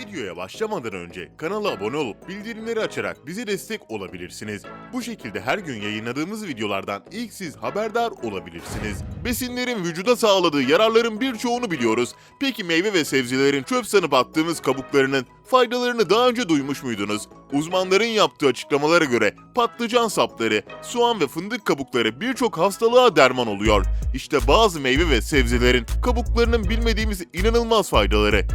Videoya başlamadan önce kanala abone olup bildirimleri açarak bize destek olabilirsiniz. Bu şekilde her gün yayınladığımız videolardan ilk siz haberdar olabilirsiniz. Besinlerin vücuda sağladığı yararların birçoğunu biliyoruz. Peki meyve ve sebzelerin çöp sanıp attığımız kabuklarının faydalarını daha önce duymuş muydunuz? Uzmanların yaptığı açıklamalara göre patlıcan sapları, soğan ve fındık kabukları birçok hastalığa derman oluyor. İşte bazı meyve ve sebzelerin kabuklarının bilmediğimiz inanılmaz faydaları.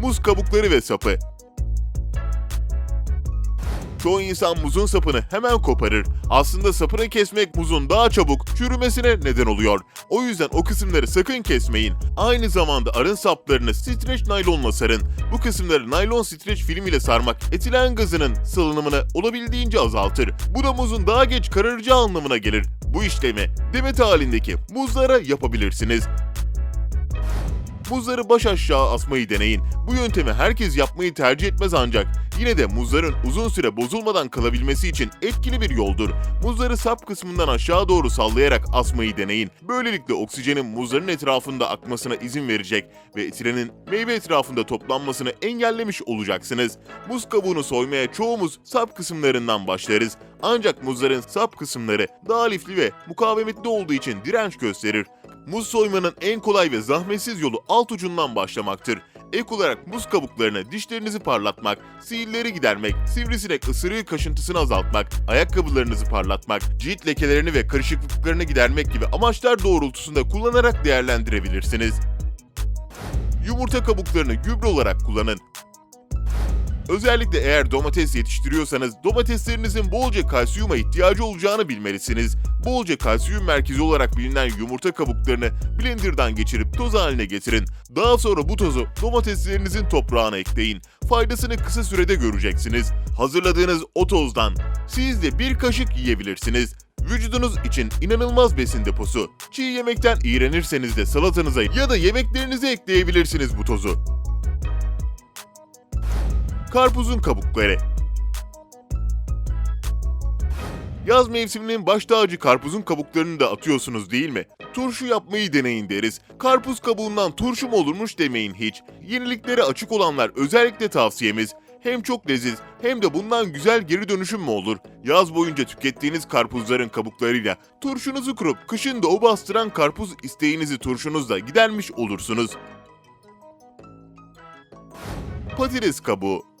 Muz kabukları ve sapı. Çoğu insan muzun sapını hemen koparır. Aslında sapını kesmek muzun daha çabuk çürümesine neden oluyor. O yüzden o kısımları sakın kesmeyin. Aynı zamanda arın saplarını streç naylonla sarın. Bu kısımları naylon streç film ile sarmak etilen gazının salınımını olabildiğince azaltır. Bu da muzun daha geç kararacağı anlamına gelir. Bu işlemi demet halindeki muzlara yapabilirsiniz. Muzları baş aşağı asmayı deneyin. Bu yöntemi herkes yapmayı tercih etmez ancak yine de muzların uzun süre bozulmadan kalabilmesi için etkili bir yoldur. Muzları sap kısmından aşağı doğru sallayarak asmayı deneyin. Böylelikle oksijenin muzların etrafında akmasına izin verecek ve etilenin meyve etrafında toplanmasını engellemiş olacaksınız. Muz kabuğunu soymaya çoğumuz sap kısımlarından başlarız. Ancak muzların sap kısımları daha lifli ve mukavemetli olduğu için direnç gösterir. Muz soymanın en kolay ve zahmetsiz yolu alt ucundan başlamaktır. Ek olarak muz kabuklarına dişlerinizi parlatmak, sihirleri gidermek, sivrisinek ısırığı kaşıntısını azaltmak, ayakkabılarınızı parlatmak, cilt lekelerini ve karışıklıklarını gidermek gibi amaçlar doğrultusunda kullanarak değerlendirebilirsiniz. Yumurta kabuklarını gübre olarak kullanın. Özellikle eğer domates yetiştiriyorsanız domateslerinizin bolca kalsiyuma ihtiyacı olacağını bilmelisiniz. Bolca kalsiyum merkezi olarak bilinen yumurta kabuklarını blenderdan geçirip toz haline getirin. Daha sonra bu tozu domateslerinizin toprağına ekleyin. Faydasını kısa sürede göreceksiniz. Hazırladığınız o tozdan siz de bir kaşık yiyebilirsiniz. Vücudunuz için inanılmaz besin deposu. Çiğ yemekten iğrenirseniz de salatanıza ya da yemeklerinize ekleyebilirsiniz bu tozu. Karpuzun kabukları. Yaz mevsiminin baş tacı karpuzun kabuklarını da atıyorsunuz değil mi? Turşu yapmayı deneyin deriz. Karpuz kabuğundan turşu mu olurmuş demeyin hiç. Yeniliklere açık olanlar özellikle tavsiyemiz. Hem çok leziz hem de bundan güzel geri dönüşüm mü olur? Yaz boyunca tükettiğiniz karpuzların kabuklarıyla turşunuzu kurup kışın da o bastıran karpuz isteğinizi turşunuzla gidermiş olursunuz. Patates kabuğu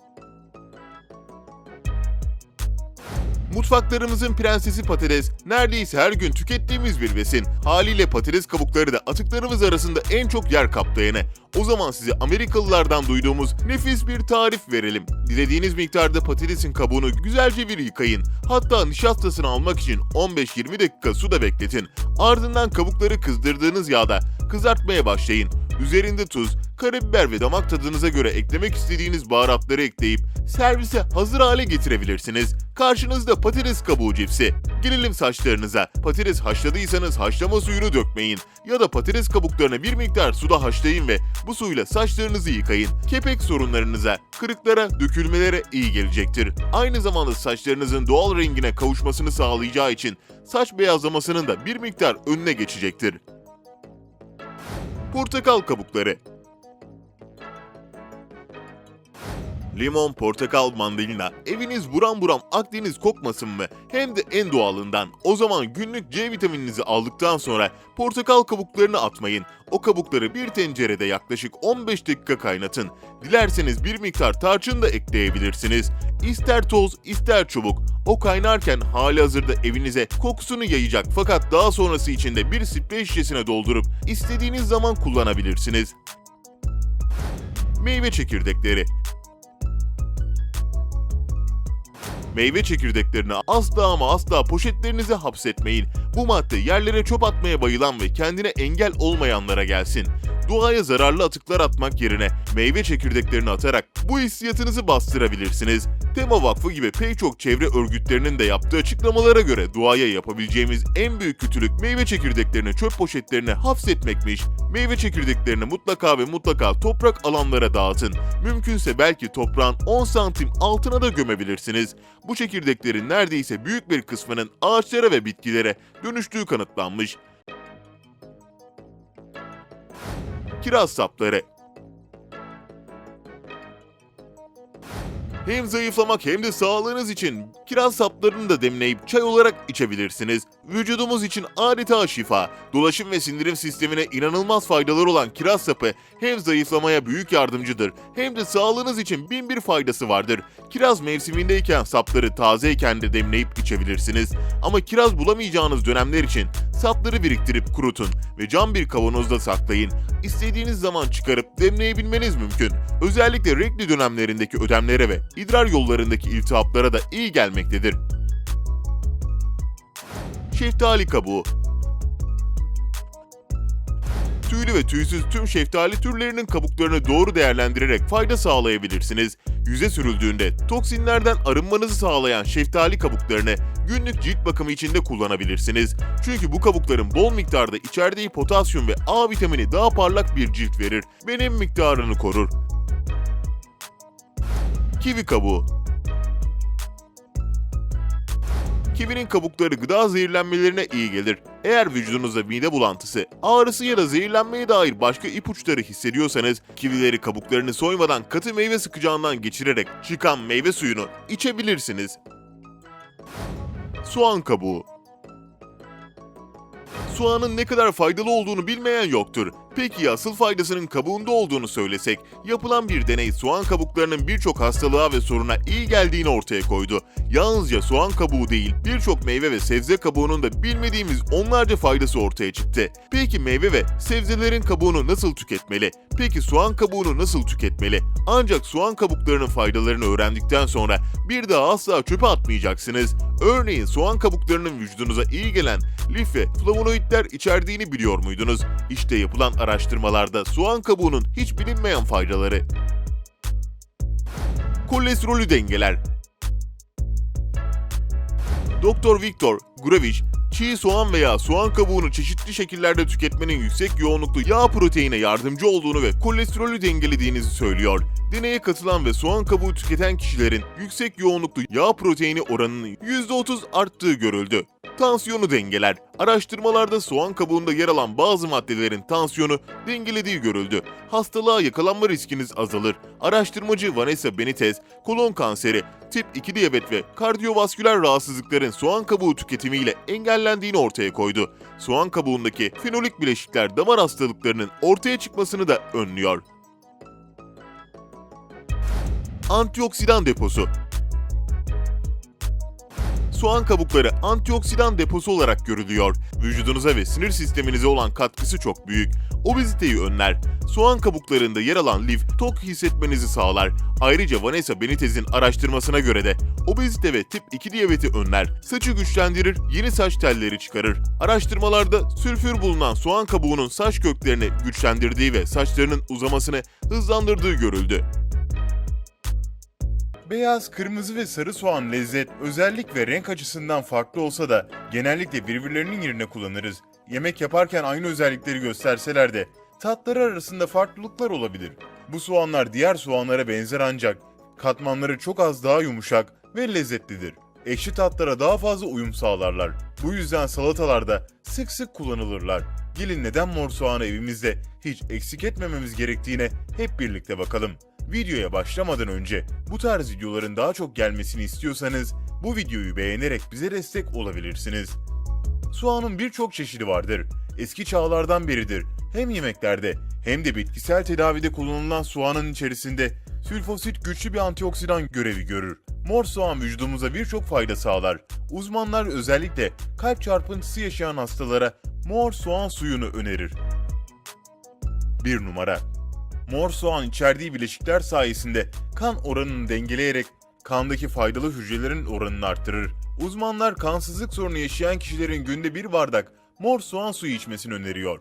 Mutfaklarımızın prensesi patates neredeyse her gün tükettiğimiz bir besin. Haliyle patates kabukları da atıklarımız arasında en çok yer kaptayanı. O zaman size Amerikalılardan duyduğumuz nefis bir tarif verelim. Dilediğiniz miktarda patatesin kabuğunu güzelce bir yıkayın. Hatta nişastasını almak için 15-20 dakika suda bekletin. Ardından kabukları kızdırdığınız yağda kızartmaya başlayın. Üzerinde tuz, karabiber ve damak tadınıza göre eklemek istediğiniz baharatları ekleyip servise hazır hale getirebilirsiniz. Karşınızda patates kabuğu cipsi. Gelelim saçlarınıza. Patates haşladıysanız haşlama suyunu dökmeyin. Ya da patates kabuklarını bir miktar suda haşlayın ve bu suyla saçlarınızı yıkayın. Kepek sorunlarınıza, kırıklara, dökülmelere iyi gelecektir. Aynı zamanda saçlarınızın doğal rengine kavuşmasını sağlayacağı için saç beyazlamasının da bir miktar önüne geçecektir. Portakal kabukları. Limon, portakal, mandalina. Eviniz buram buram Akdeniz kokmasın mı? Hem de en doğalından. O zaman günlük C vitamininizi aldıktan sonra portakal kabuklarını atmayın. O kabukları bir tencerede yaklaşık 15 dakika kaynatın. Dilerseniz bir miktar tarçın da ekleyebilirsiniz. İster toz, ister çubuk. O kaynarken hali hazırda evinize kokusunu yayacak fakat daha sonrası için de bir sprey şişesine doldurup istediğiniz zaman kullanabilirsiniz. Meyve çekirdekleri Meyve çekirdeklerini asla ama asla poşetlerinize hapsetmeyin. Bu madde yerlere çöp atmaya bayılan ve kendine engel olmayanlara gelsin. Doğaya zararlı atıklar atmak yerine meyve çekirdeklerini atarak bu hissiyatınızı bastırabilirsiniz. Tema Vakfı gibi pek çok çevre örgütlerinin de yaptığı açıklamalara göre doğaya yapabileceğimiz en büyük kötülük meyve çekirdeklerini çöp poşetlerine hapsetmekmiş. Meyve çekirdeklerini mutlaka ve mutlaka toprak alanlara dağıtın. Mümkünse belki toprağın 10 santim altına da gömebilirsiniz. Bu çekirdeklerin neredeyse büyük bir kısmının ağaçlara ve bitkilere dönüştüğü kanıtlanmış. Kiraz sapları. Hem zayıflamak hem de sağlığınız için kiraz saplarını da demleyip çay olarak içebilirsiniz. Vücudumuz için adeta şifa. Dolaşım ve sindirim sistemine inanılmaz faydaları olan kiraz sapı hem zayıflamaya büyük yardımcıdır hem de sağlığınız için bin bir faydası vardır. Kiraz mevsimindeyken sapları tazeyken de demleyip içebilirsiniz. Ama kiraz bulamayacağınız dönemler için sapları biriktirip kurutun ve cam bir kavanozda saklayın. İstediğiniz zaman çıkarıp demleyebilmeniz mümkün. Özellikle renkli dönemlerindeki ödemlere ve idrar yollarındaki iltihaplara da iyi gelmektedir. Şeftali kabuğu Tüylü ve tüysüz tüm şeftali türlerinin kabuklarını doğru değerlendirerek fayda sağlayabilirsiniz. Yüze sürüldüğünde toksinlerden arınmanızı sağlayan şeftali kabuklarını günlük cilt bakımı için de kullanabilirsiniz. Çünkü bu kabukların bol miktarda içerdiği potasyum ve A vitamini daha parlak bir cilt verir ve nem miktarını korur. Kivi kabuğu Kivinin kabukları gıda zehirlenmelerine iyi gelir. Eğer vücudunuzda mide bulantısı, ağrısı ya da zehirlenmeye dair başka ipuçları hissediyorsanız, kivileri kabuklarını soymadan katı meyve sıkacağından geçirerek çıkan meyve suyunu içebilirsiniz. Soğan kabuğu Soğanın ne kadar faydalı olduğunu bilmeyen yoktur. Peki ya asıl faydasının kabuğunda olduğunu söylesek, yapılan bir deney soğan kabuklarının birçok hastalığa ve soruna iyi geldiğini ortaya koydu. Yalnızca soğan kabuğu değil, birçok meyve ve sebze kabuğunun da bilmediğimiz onlarca faydası ortaya çıktı. Peki meyve ve sebzelerin kabuğunu nasıl tüketmeli? Peki soğan kabuğunu nasıl tüketmeli? Ancak soğan kabuklarının faydalarını öğrendikten sonra bir daha asla çöpe atmayacaksınız. Örneğin soğan kabuklarının vücudunuza iyi gelen lif ve flavonoidler içerdiğini biliyor muydunuz? İşte yapılan araştırmalarda soğan kabuğunun hiç bilinmeyen faydaları. Kolesterolü dengeler. Doktor Viktor Gurevich, çiğ soğan veya soğan kabuğunu çeşitli şekillerde tüketmenin yüksek yoğunluklu yağ proteine yardımcı olduğunu ve kolesterolü dengelediğinizi söylüyor. Deneye katılan ve soğan kabuğu tüketen kişilerin yüksek yoğunluklu yağ proteini oranının %30 arttığı görüldü. Tansiyonu dengeler. Araştırmalarda soğan kabuğunda yer alan bazı maddelerin tansiyonu dengelediği görüldü. Hastalığa yakalanma riskiniz azalır. Araştırmacı Vanessa Benitez, kolon kanseri, tip 2 diyabet ve kardiyovasküler rahatsızlıkların soğan kabuğu tüketimiyle engellendiğini ortaya koydu. Soğan kabuğundaki fenolik bileşikler damar hastalıklarının ortaya çıkmasını da önlüyor. Antioksidan deposu soğan kabukları antioksidan deposu olarak görülüyor. Vücudunuza ve sinir sisteminize olan katkısı çok büyük. Obeziteyi önler. Soğan kabuklarında yer alan lif tok hissetmenizi sağlar. Ayrıca Vanessa Benitez'in araştırmasına göre de obezite ve tip 2 diyabeti önler. Saçı güçlendirir, yeni saç telleri çıkarır. Araştırmalarda sülfür bulunan soğan kabuğunun saç köklerini güçlendirdiği ve saçlarının uzamasını hızlandırdığı görüldü. Beyaz, kırmızı ve sarı soğan lezzet, özellik ve renk açısından farklı olsa da genellikle birbirlerinin yerine kullanırız. Yemek yaparken aynı özellikleri gösterseler de tatları arasında farklılıklar olabilir. Bu soğanlar diğer soğanlara benzer ancak katmanları çok az daha yumuşak ve lezzetlidir. Ekşi tatlara daha fazla uyum sağlarlar. Bu yüzden salatalarda sık sık kullanılırlar. Gelin neden mor soğanı evimizde hiç eksik etmememiz gerektiğine hep birlikte bakalım. Videoya başlamadan önce bu tarz videoların daha çok gelmesini istiyorsanız bu videoyu beğenerek bize destek olabilirsiniz. Soğanın birçok çeşidi vardır. Eski çağlardan beridir. Hem yemeklerde hem de bitkisel tedavide kullanılan soğanın içerisinde sülfosit güçlü bir antioksidan görevi görür. Mor soğan vücudumuza birçok fayda sağlar. Uzmanlar özellikle kalp çarpıntısı yaşayan hastalara mor soğan suyunu önerir. 1 numara Mor soğan içerdiği bileşikler sayesinde kan oranını dengeleyerek kandaki faydalı hücrelerin oranını arttırır. Uzmanlar kansızlık sorunu yaşayan kişilerin günde bir bardak mor soğan suyu içmesini öneriyor.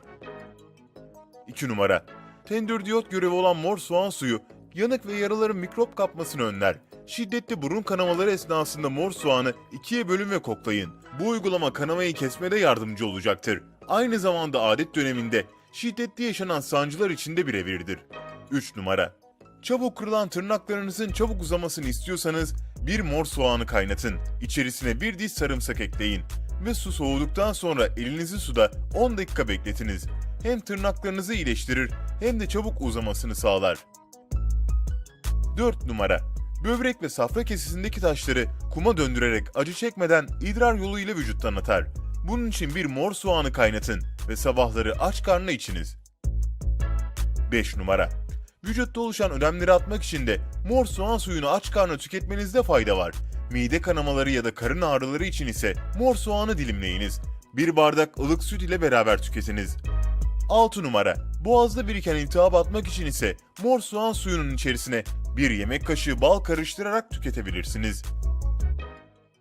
2 numara. Tendürdiyot görevi olan mor soğan suyu yanık ve yaraların mikrop kapmasını önler. Şiddetli burun kanamaları esnasında mor soğanı ikiye bölün ve koklayın. Bu uygulama kanamayı kesmede yardımcı olacaktır. Aynı zamanda adet döneminde şiddetli yaşanan sancılar için de birebirdir. 3 numara. Çabuk kırılan tırnaklarınızın çabuk uzamasını istiyorsanız bir mor soğanı kaynatın. İçerisine bir diş sarımsak ekleyin ve su soğuduktan sonra elinizi suda 10 dakika bekletiniz. hem tırnaklarınızı iyileştirir hem de çabuk uzamasını sağlar. 4 numara. Böbrek ve safra kesesindeki taşları kuma döndürerek acı çekmeden idrar yoluyla vücuttan atar. Bunun için bir mor soğanı kaynatın ve sabahları aç karnına içiniz. 5 numara. Vücutta oluşan ödemleri atmak için de mor soğan suyunu aç karnına tüketmenizde fayda var. Mide kanamaları ya da karın ağrıları için ise mor soğanı dilimleyiniz. Bir bardak ılık süt ile beraber tüketiniz. 6 numara. Boğazda biriken iltihap atmak için ise mor soğan suyunun içerisine bir yemek kaşığı bal karıştırarak tüketebilirsiniz.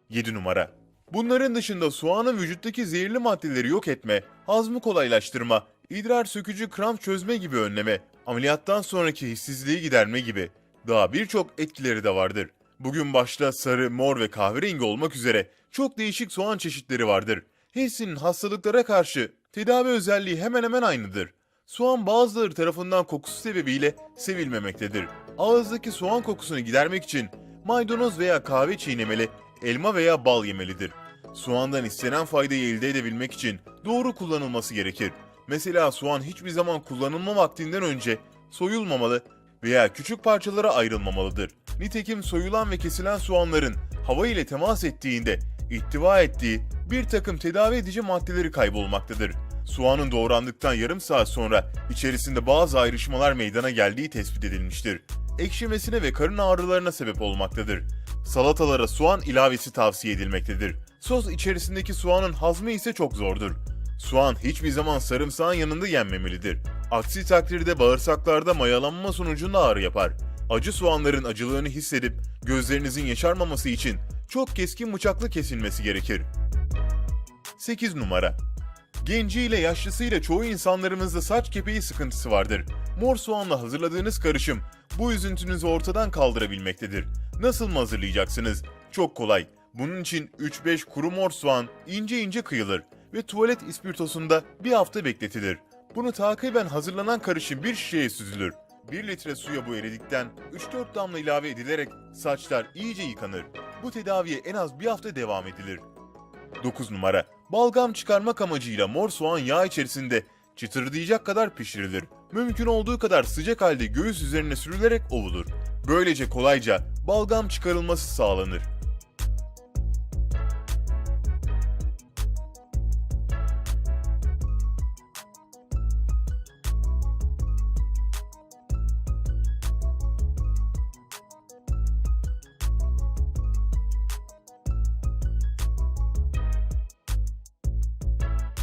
7 numara. Bunların dışında soğanın vücuttaki zehirli maddeleri yok etme, hazmı kolaylaştırma, idrar sökücü kramp çözme gibi önleme, ameliyattan sonraki hissizliği giderme gibi daha birçok etkileri de vardır. Bugün başta sarı, mor ve kahverengi olmak üzere çok değişik soğan çeşitleri vardır. Hepsinin hastalıklara karşı tedavi özelliği hemen hemen aynıdır. Soğan bazıları tarafından kokusu sebebiyle sevilmemektedir. Ağızdaki soğan kokusunu gidermek için maydanoz veya kahve çiğnemeli, elma veya bal yemelidir. Soğandan istenen faydayı elde edebilmek için doğru kullanılması gerekir. Mesela soğan hiçbir zaman kullanılma vaktinden önce soyulmamalı veya küçük parçalara ayrılmamalıdır. Nitekim soyulan ve kesilen soğanların hava ile temas ettiğinde ihtiva ettiği bir takım tedavi edici maddeleri kaybolmaktadır. Soğanın doğrandıktan yarım saat sonra içerisinde bazı ayrışmalar meydana geldiği tespit edilmiştir. Ekşimesine ve karın ağrılarına sebep olmaktadır. Salatalara soğan ilavesi tavsiye edilmektedir. Sos içerisindeki soğanın hazmı ise çok zordur. Soğan hiçbir zaman sarımsağın yanında yenmemelidir. Aksi takdirde bağırsaklarda mayalanma sonucunda ağrı yapar. Acı soğanların acılığını hissedip gözlerinizin yaşarmaması için çok keskin bıçakla kesilmesi gerekir. 8 numara. Genciyle yaşlısıyla çoğu insanlarımızda saç kepeği sıkıntısı vardır. Mor soğanla hazırladığınız karışım bu üzüntünüzü ortadan kaldırabilmektedir. Nasıl mı hazırlayacaksınız? Çok kolay. Bunun için 3-5 kuru mor soğan ince ince kıyılır ve tuvalet ispirtosunda bir hafta bekletilir. Bunu takiben hazırlanan karışım bir şişeye süzülür. 1 litre suya bu eridikten 3-4 damla ilave edilerek saçlar iyice yıkanır. Bu tedaviye en az bir hafta devam edilir. 9 numara. Balgam çıkarmak amacıyla mor soğan yağ içerisinde çıtırdayacak kadar pişirilir. Mümkün olduğu kadar sıcak halde göğüs üzerine sürülerek ovulur. Böylece kolayca balgam çıkarılması sağlanır.